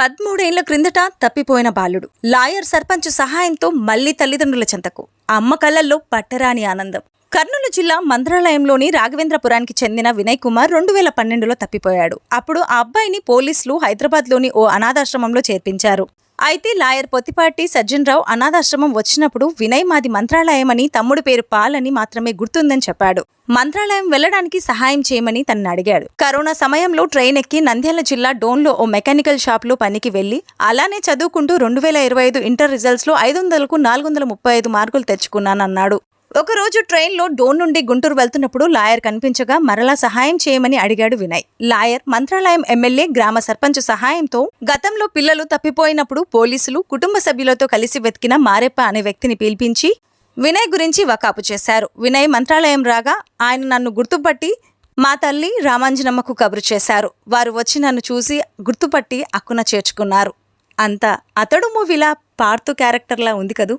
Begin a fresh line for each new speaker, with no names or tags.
పదమూడేళ్ళ క్రిందట తప్పిపోయిన బాలుడు. లాయర్ సర్పంచ్ సహాయంతో మళ్ళీ తల్లిదండ్రుల చెంతకు. అమ్మ కళ్ళల్లో పట్టరాని ఆనందం. కర్నూలు జిల్లా మంత్రాలయంలోని రాఘవేంద్రపురానికి చెందిన వినయ్ కుమార్ రెండు వేల పన్నెండులో తప్పిపోయాడు. అప్పుడు ఆ అబ్బాయిని పోలీసులు హైదరాబాద్లోని ఓ అనాథాశ్రమంలో చేర్పించారు. అయితే లాయర్ పొత్తిపాటి సజ్జన్ రావు అనాథాశ్రమం వచ్చినప్పుడు వినయ్ మాది మంత్రాలయం అని తమ్ముడు పేరు పాల్ అని మాత్రమే గుర్తుందని చెప్పాడు. మంత్రాలయం వెళ్ళడానికి సహాయం చేయమని తనని అడిగాడు. కరోనా సమయంలో ట్రైన్ ఎక్కి నంద్యాల జిల్లా డోన్లో ఓ మెకానికల్ షాప్లో పనికి వెళ్ళి అలానే చదువుకుంటూ రెండు వేల ఇరవై ఐదు ఇంటర్ రిజల్ట్స్లో ఐదు వందలకు నాలుగు వందల ముప్పై ఐదు మార్కులు తెచ్చుకున్నానన్నాడు. ఒకరోజు ట్రైన్లో డోన్ నుండి గుంటూరు వెళ్తున్నప్పుడు లాయర్ కనిపించగా మరలా సహాయం చేయమని అడిగాడు వినయ్. లాయర్ మంత్రాలయం ఎమ్మెల్యే గ్రామ సర్పంచ్ సహాయంతో గతంలో పిల్లలు తప్పిపోయినప్పుడు పోలీసులు కుటుంబ సభ్యులతో కలిసి వెతికిన మారెప్ప అనే వ్యక్తిని పిలిపించి వినయ్ గురించి వకాపు చేశారు. వినయ్ మంత్రాలయం రాగా ఆయన నన్ను గుర్తుపట్టి మా తల్లి రామాంజనమ్మకు కబురు చేశారు. వారు వచ్చి నన్ను చూసి గుర్తుపట్టి అక్కున చేర్చుకున్నారు. అంతా అతడు మూవీలా పార్తు క్యారెక్టర్లా ఉంది కదూ?